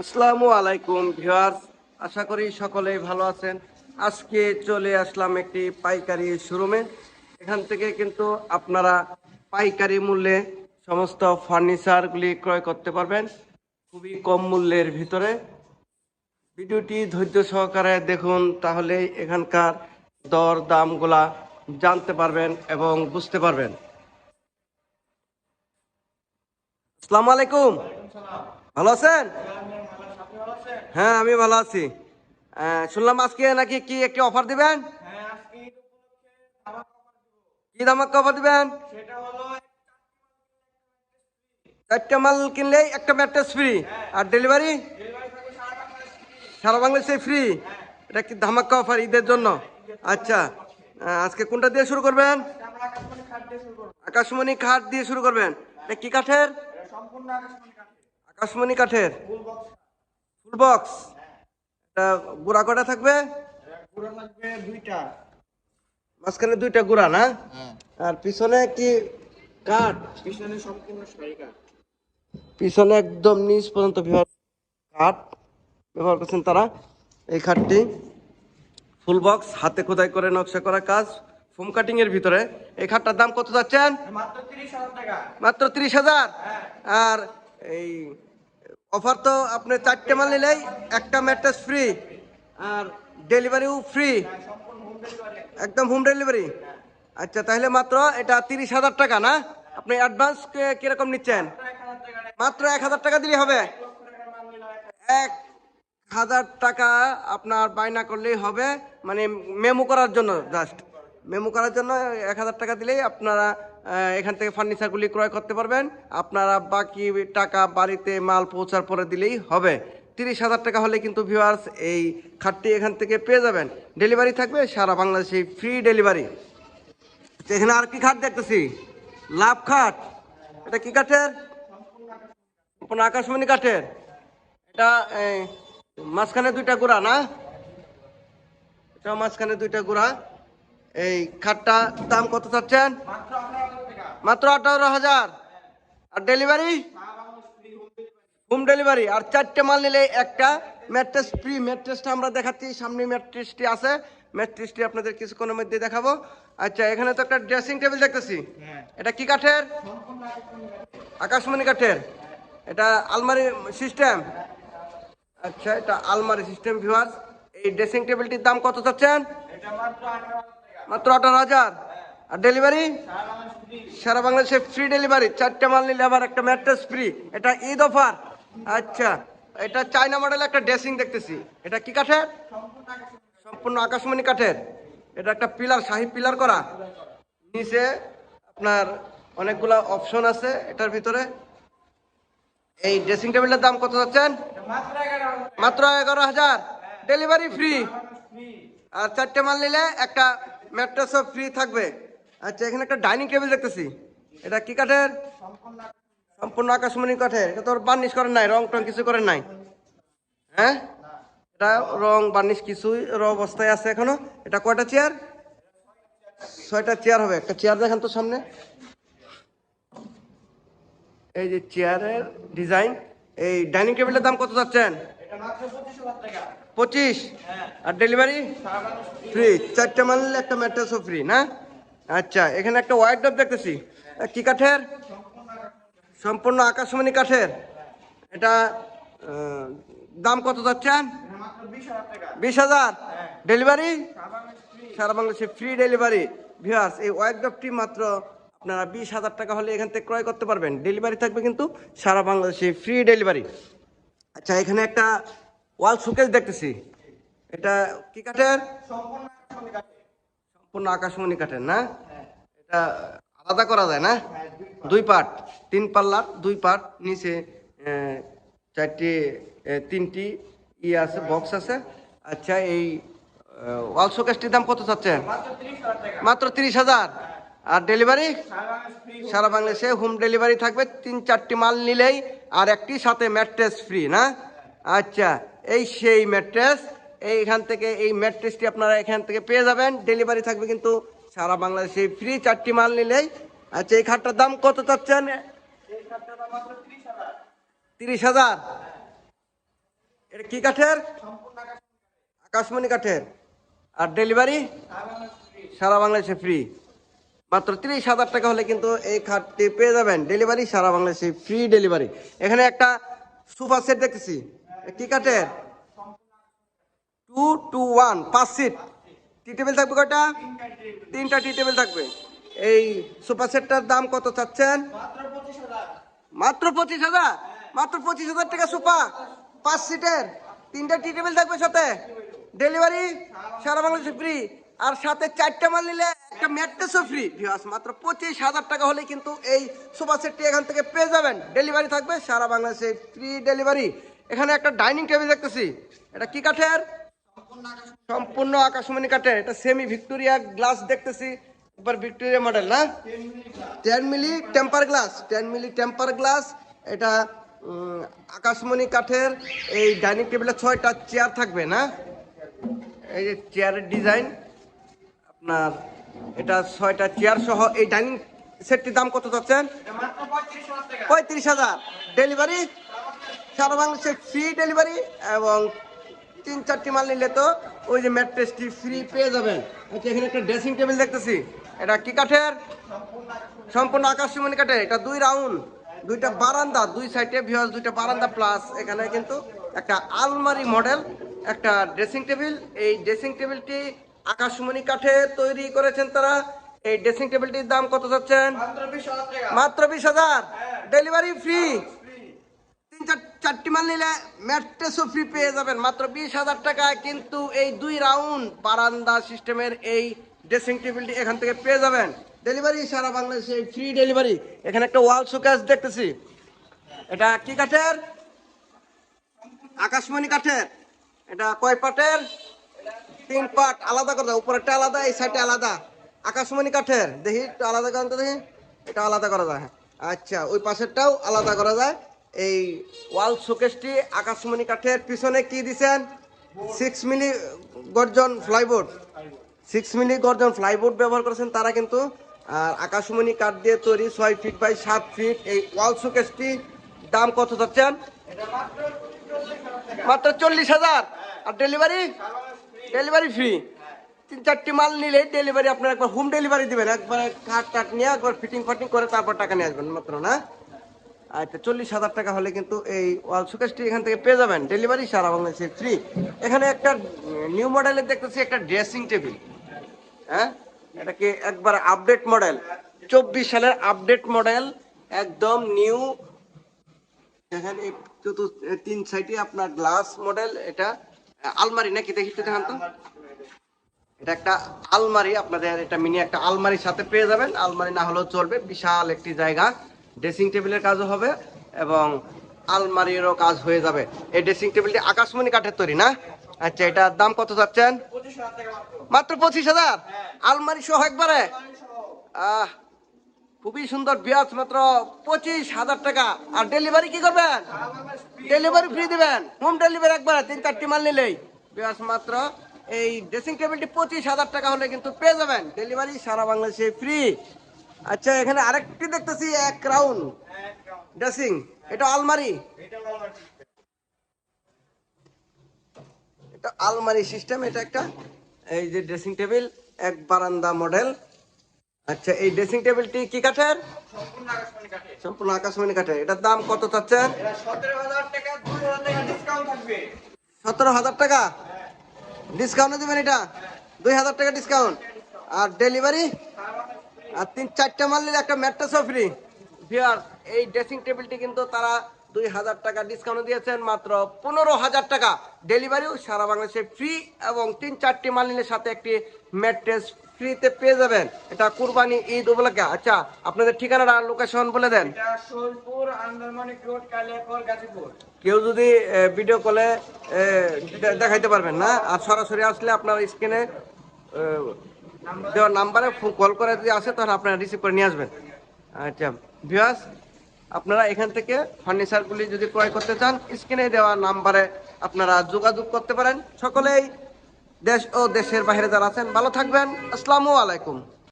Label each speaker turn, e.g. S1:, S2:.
S1: আসসালামু আলাইকুম, ভিউয়ার্স। আশা করি সকলেই ভালো আছেন। আজকে চলে আসলাম একটি পাইকারি শোরুমে। এখান থেকে কিন্তু আপনারা পাইকারি মূল্যে সমস্ত ফার্নিচারগুলি ক্রয় করতে পারবেন খুবই কম মূল্যের ভিতরে। ভিডিওটি ধৈর্য সহকারে দেখুন, তাহলে এখানকার দর দামগুলা জানতে পারবেন এবং বুঝতে পারবেন। আসসালামু আলাইকুম। ভালো আছেন? হ্যাঁ আমি ভালো আছি। শুনলাম আজকে নাকি কি একটি অফার দিবেন? কি দামাক অফার দিবেন? চারটা মাল কিনলেই একটা ম্যাট্রেস ফ্রি। আর ডেলিভারি? সারা বাংলাদেশে ফ্রি এটা কি ধামাক্কা অফার ঈদের জন্য? আচ্ছা আজকে কোনটা দিয়ে শুরু করবেন? আকাশমণি খাট দিয়ে শুরু করবেন। এটা কি কাঠের? আকাশমণি কাঠের? ফুল বক্স এটা গুড়া কটা থাকবে? মাঝখানে দুইটা গুড়া না? আর পিছনে কি কাঠ? পিছনে একদম নিচ পর্যন্ত ব্যবহার কাঠ ব্যবহার করছেন তারা। এই খাটটি ফুল বক্স হাতে খোদাই করে নকশা করা কাজ। ফোম কাটিং এর ভিতরে। এই খাটটার দাম কত যাচ্ছেন? মাত্র তিরিশ হাজার আর এই অফার তো আপনি চারটে মাল নিলেই একটা ম্যাট্রেস ফ্রি আর ডেলিভারিও ফ্রি একদম হোম ডেলিভারি আচ্ছা তাহলে মাত্র এটা তিরিশ হাজার টাকা না? আপনি অ্যাডভান্স কীরকম নিচ্ছেন? মাত্র এক হাজার টাকা দিলে হবে। এক হাজার টাকা আপনার বায়না করলেই হবে। মানে মেমো করার জন্য জাস্ট মেমো করার জন্য এক হাজার টাকা দিলেই আপনারা এখান থেকে ফার্নিচারগুলি ক্রয় করতে পারবেন। আপনারা বাকি টাকা বাড়িতে মাল পৌঁছার পরে দিলেই হবে। তিরিশ হাজার টাকা হলে কিন্তু ভিউয়ার্স এই খাটটি এখান থেকে পেয়ে যাবেন। ডেলিভারি থাকবে সারা বাংলাদেশে ফ্রি ডেলিভারি এখানে আর কি খাট দেখতেছি? লাভ খাট। এটা কি কাঠের? সম্পূর্ণ আকাশমণি কাঠের। এটা মাঝখানে দুইটা গোড়া, না? এটা মাঝখানে দুইটা গোড়া। এই খাটটা দাম কত চাচ্ছেন? মাত্র আঠারো হাজার। আর ডেলিভারি হোম ডেলিভারি আর চারটে মাল নিলে একটা ম্যাট্রেস ফ্রি ম্যাট্রেসটা আমরা দেখাচ্ছি। সামনে ম্যাট্রেসটি আছে। ম্যাট্রেসটি আপনাদের কিছুক্ষণের মধ্যে দেখাবো। আচ্ছা এখানে তো একটা ড্রেসিং টেবিল দেখতেছি। এটা কি কাঠের? আকাশমণি কাঠের। এটা আলমারি সিস্টেম আচ্ছা এটা আলমারি সিস্টেম ভিউয়ার্স এই ড্রেসিং টেবিলটির দাম কত চাচ্ছেন? মাত্র আঠারো হাজার। আর ডেলিভারি? সারা বাংলাদেশে ফ্রি ডেলিভারি চারটে মাল নিলে আবার একটা ম্যাট্রেস ফ্রি এটা ঈদ অফার আচ্ছা এটা চায়না মডেল একটা ড্রেসিং দেখতেছি। এটা কি কাঠের? সম্পূর্ণ আকাশমণি কাঠের। এটা একটা পিলার শাহি পিলার করা। নিচে আপনার অনেকগুলা অপশন আছে এটার ভিতরে। এই ড্রেসিং টেবিলের দাম কত যাচ্ছেন? মাত্র এগারো হাজার। ডেলিভারি ফ্রি আর চারটে মাল নিলে একটা ম্যাট্রেসও ফ্রি থাকবে। আচ্ছা এখানে একটা ডাইনিং টেবিল দেখতেছি। এটা কি কাঠের? সম্পূর্ণ আকাশমণি কাঠের। এটা তোর বার্নিশ করেন নাই, রং টং কিছু করেন নাই। হ্যাঁ? এটা রং, বার্নিশ কিছুই অবস্থায় আছে এখনও। এটা কয়টা চেয়ার? ছয়টা চেয়ার হবে। একটা চেয়ার দেখেন তো সামনে। এই যে চেয়ারের ডিজাইন, এই ডাইনিং টেবিলের দাম কত যাচ্ছেন পঁচিশ। আর ডেলিভারি? ফ্রি। চারটে মাল নিলে একটা ম্যাট্রেসও ফ্রি, না? আচ্ছা এখানে একটা হোয়াইট ডব দেখতেছি। কি কাঠের? সম্পূর্ণ আকাশমণি কাঠের। এটা দাম কত যাচ্ছেন বিশ হাজার। ডেলিভারি সারা বাংলাদেশে ফ্রি ডেলিভারি ভিউয়ার্স এই হোয়াইট ডবটি মাত্র আপনারা বিশ হাজার টাকা হলে এখান থেকে ক্রয় করতে পারবেন। ডেলিভারি থাকবে কিন্তু সারা বাংলাদেশে ফ্রি ডেলিভারি আচ্ছা এখানে একটা ওয়াল শোকেস দেখতেছি। এটা কি কাঠের। আকাশমণি কাঠের, না? এটা আলাদা করা যায়, না? দুই পার্ট তিন পাল্লার দুই পার্ট নিচে চারটি তিনটি ই আছে, বক্স আছে। আচ্ছা এই ওয়াল শোকেসটির দাম কত চাচ্ছেন? মাত্র তিরিশ হাজার। আর ডেলিভারি? সারা বাংলাদেশে হোম ডেলিভারি থাকবে, তিন চারটি মাল নিলেই, আর একটি সাথে ম্যাট্রেস ফ্রি, না? আচ্ছা এই সেই ম্যাট্রেস এইখান থেকে এই ম্যাট্রেসটি আপনারা এখান থেকে পেয়ে যাবেন। ডেলিভারি থাকবে কিন্তু সারা বাংলাদেশে ফ্রি চারটি মাল নিলেই। আচ্ছা এই খাটটার দাম কত চাচ্ছেন? তিরিশ হাজার। এটা কি কাঠের? আকাশমণি কাঠের। আর ডেলিভারি সারা বাংলাদেশে ফ্রি মাত্র তিরিশ হাজার টাকা হলে কিন্তু এই খাটটি পেয়ে যাবেন। ডেলিভারি সারা বাংলাদেশে ফ্রি ডেলিভারি এখানে একটা সোফা সেট দেখতেছি। কি কাঠের? টু টু ওয়ান পাঁচ সিট টি টেবিল থাকবে কয়টা? তিনটা টি টেবিল থাকবে। এই সোফা সেটটার দাম কত চাচ্ছেন? মাত্র পঁচিশ হাজার। মাত্র পঁচিশ হাজার টাকা সোফা পাঁচ সিটের তিনটা টি টেবিল থাকবে সাথে। ডেলিভারি সারা বাংলাদেশে ফ্রি আর সাথে চারটা মাল নিলে একটা ম্যাট্রেসও ফ্রি ভিউয়ার্স মাত্র পঁচিশ হাজার টাকা হলে কিন্তু এই সোফা সেটটি এখান থেকে পেয়ে যাবেন। ডেলিভারি থাকবে সারা বাংলাদেশে ফ্রি ডেলিভারি এখানে একটা ডাইনিং টেবিল দেখতেছি। এটা কি কাঠের? সম্পূর্ণ আকাশমণি কাঠের, এটা সেমি ভিক্টোরিয়া গ্লাস দেখতেছি এবার ভিক্টোরিয়া মডেল না? Ten milli temper glass ten milli temper glass এটা আকাশমণি কাঠের, এই ডাইনিং টেবিলে ছয়টা চেয়ার থাকবে, না? এই যে চেয়ারের ডিজাইন আপনার, এটা ছয়টা চেয়ার সহ, এই ডাইনিং সেটটির দাম কত যাচ্ছেন পঁয়ত্রিশ হাজার। ডেলিভারি সারা বাংলাদেশে ফ্রি ডেলিভারি এবং তিন চারটি মাল নিলে তো ওই যে ম্যাট্রেসটি ফ্রি পেয়ে যাবেন। আচ্ছা এখানে একটা ড্রেসিং টেবিল দেখতেছি? এটা কি কাঠের? সম্পূর্ণ আকাশমণি কাঠের। এটা দুই রাউন্ড দুইটা বারান্দা দুই সাইডে ভিউয়ার্স দুইটা বারান্দা প্লাস এখানে কিন্তু একটা আলমারি মডেল একটা ড্রেসিং টেবিল এই ড্রেসিং টেবিলটি আকাশমণি কাঠে তৈরি করেছেন তারা। এই ড্রেসিং টেবিলটির দাম কত যাচ্ছেন মাত্র বিশ হাজার ডেলিভারি ফ্রি চার চারটি মাল নিলে ম্যাট্রেসও ফ্রি পেয়ে যাবেন। মাত্র বিশ হাজার টাকায় কিন্তু এই দুই রাউন্ড বারান্দা সিস্টেমের এই ড্রেসিং টেবিলটি এখান থেকে পেয়ে যাবেন। ডেলিভারি সারা বাংলাদেশে ফ্রি ডেলিভারি এখানে একটা ওয়াল শোকেস দেখতেছি। এটা কি কাঠের? আকাশমণি কাঠের। এটা কয় পাটের? তিন পাট, আলাদা করে উপরেরটা আলাদা, এই সাইডটা আলাদা। আকাশমণি কাঠের। দেখি, একটু আলাদা করেন তো দেখি। এটা আলাদা করা যায় হ্যাঁ। আচ্ছা ওই পাশেরটাও আলাদা করা যায়। এই ওয়াল শোকেসটি আকাশমণি কাঠের পিছনে কি দিছেন? সিক্স মিলি গর্জন ফ্লাইবোর্ড সিক্স মিলি গর্জন ফ্লাইবোর্ড ব্যবহার করেছেন তারা কিন্তু। আর আকাশমণি কাঠ দিয়ে তৈরি ছয় ফিট বাই সাত ফিট এই ওয়াল শোকেসটি দাম কত যাচ্ছেন মাত্র চল্লিশ হাজার। আর ডেলিভারি ডেলিভারি ফ্রি তিন চারটি মাল নিলে ডেলিভারি আপনার একবার হোম ডেলিভারি দিবেন। একবার কাঠ টাট নিয়ে একবার ফিটিং ফাটিং করে তারপর টাকা নিয়ে আসবেন, মাত্র না? আচ্ছা চল্লিশ হাজার টাকা হলে কিন্তু এই ওয়াল সুকেশটি এখান থেকে পেয়ে যাবেন। ডেলিভারি সারা বাংলাদেশে ফ্রি এখানে একটা নিউ মডেলের দেখতেছি, একটা ড্রেসিং টেবিল হ্যাঁ? এটা কি একবার আপডেট মডেল চব্বিশ সালের আপডেট মডেল একদম নিউ দেখেন, এই চতুর্থ তিন সাইডে আপনার গ্লাস মডেল এটা, আলমারি নাকি দেখি একটু দেখান তো। এটা একটা আলমারি, আপনাদের এটা মিনি একটা আলমারির সাথে পেয়ে যাবেন। আলমারি না হলেও চলবে, বিশাল একটি জায়গা। ড্রেসিং টেবিলের কাজও হবে এবং আলমারিরও কাজ হয়ে যাবে। এই ড্রেসিং টেবিলটি আকাশমণি কাঠের তৈরি, না? আচ্ছা এটার দাম কত চাচ্ছেন? মাত্র পঁচিশ হাজার? আলমারি সহ একবারে? আহ, খুবই সুন্দর বিয়াজ মাত্র পঁচিশ হাজার টাকা। আর ডেলিভারি কি করবেন? ডেলিভারি ফ্রি দিবেন। হোম ডেলিভারি একবারে, তিন চারটি মাল নিলেই। বিয়াজ মাত্র এই ড্রেসিং টেবিলটি পঁচিশ হাজার টাকা হলে কিন্তু পেয়ে যাবেন। ডেলিভারি সারা বাংলাদেশে ফ্রি। আচ্ছা এখানে আরেকটি দেখতেছি এক রাউন্ড ড্রেসিং এটা আলমারি? এটা আলমারি সিস্টেম এটা একটা এই যে ড্রেসিং টেবিল এক বারান্দা মডেল আচ্ছা এই ড্রেসিং টেবিলটি কি কাঠের? সম্পূর্ণ আকাশমণি কাঠের। এটার দাম কত চাচ্ছেন? সতেরো হাজার টাকা ডিসকাউন্ট দিবেন এটা? দুই হাজার টাকা ডিসকাউন্ট আর ডেলিভারি আর তিন চারটা মাল নিলে একটা ম্যাট্রেসও ফ্রি ভিয়ার এই ড্রেসিং টেবিলটি কিন্তু তারা দুই হাজার টাকা ডিসকাউন্ট দিয়েছেন মাত্র পনেরো হাজার টাকা। ডেলিভারিও সারা বাংলাদেশে ফ্রি এবং তিন চারটি মাল নিলে সাথে একটি ম্যাট্রেস ফ্রিতে পেয়ে যাবেন। এটা কুরবানি ঈদ উপলক্ষে। আচ্ছা আপনাদের ঠিকানাটা লোকেশন বলে দেন। কেউ যদি ভিডিও কলে দেখাইতে পারবেন না? আর সরাসরি আসলে আপনার স্ক্রিনে দেওয়ার নাম্বারে কল করে যদি আসে, তাহলে আপনারা রিসিভ করে নিয়ে আসবেন। আচ্ছা ভিওয়াস আপনারা এখান থেকে ফার্নিচারগুলি যদি ক্রয় করতে চান স্ক্রিনে দেওয়া নাম্বারে আপনারা যোগাযোগ করতে পারেন। সকলেই দেশ ও দেশের বাইরে যারা আছেন, ভালো থাকবেন। আসসালামু আলাইকুম।